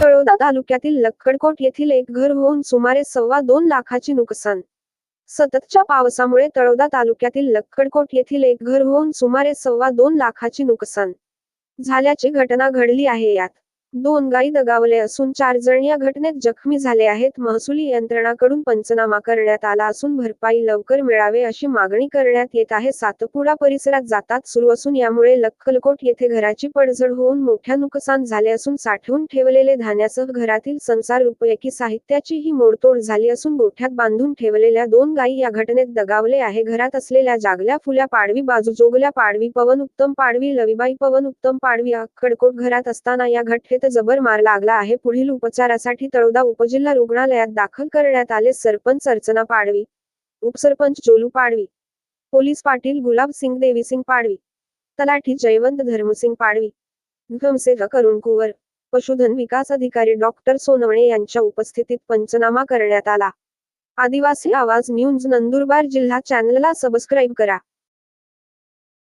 तळोदा तालुक्यातील लक्कडकोट येथील एक घर होऊन सुमारे सव्वा दोन लाखाचे नुकसान. सततच्या पावसामुळे तळोदा तालुक्यातील लक्कडकोट येथील एक घर होऊन सुमारे सव्वा दोन लाखाचे नुकसान. झाल्याची घटना घडली आहे यात. दोन गायी दगावले असून चार जण या घटनेत जखमी झाले आहेत. महसुली यंत्रणाकडून पंचनामा करण्यात आला असून भरपाई लवकर मिळावे अशी मागणी करण्यात येत आहे. सातपुडा परिसरात जातात सुरू असून यामुळे लक्कलकोट येथे घराची पडझड होऊन मोठ्या नुकसान झाले असून साठवून ठेवलेले धान्यासह घरातील संसार उपयोगी साहित्याचीही मोडतोड झाली असून गोठ्यात बांधून ठेवलेल्या दोन गायी या घटनेत दगावले आहे. घरात असलेल्या जागल्या फुल्या पाडवी बाजू जोगल्या पाडवी पवन उत्तम पाडवी लवीबाई पवन उत्तम पाडवी अक्कडकोट घरात असताना या घटनेत जबर मार लागला आहे. पुढील उपचारासाठी तळोदा उपजिल्हा रुग्णालयात दाखल करण्यात आले. सरपंच अर्चना पाडवी उपसरपंच जोलू पाडवी पोलीस पाटील गुलाब सिंग देवीसिंग पाडवी तलाठी जयवंत धर्मसिंग पाडवी ग्रामसेवक अरुण कुवर पशुधन विकास अधिकारी डॉक्टर सोनवणे यांच्या उपस्थितीत पंचनामा करण्यात आला. आदिवासी आवाज न्यूज नंदुरबार जिल्हा चॅनलला सबस्क्राईब करा.